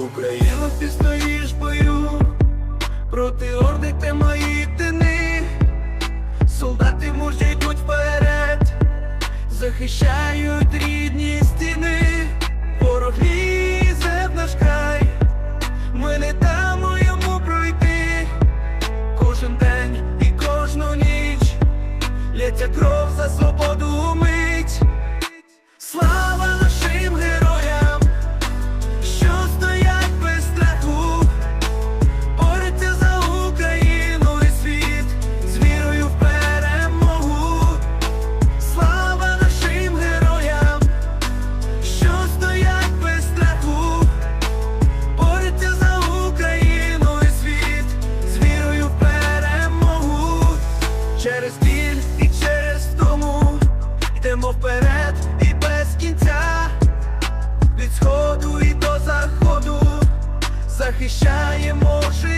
Україна, пізнаєш бою проти орди те мої тини. Солдати мужі йдуть вперед, захищають пролється кров за свободу мить. захищаємо життя.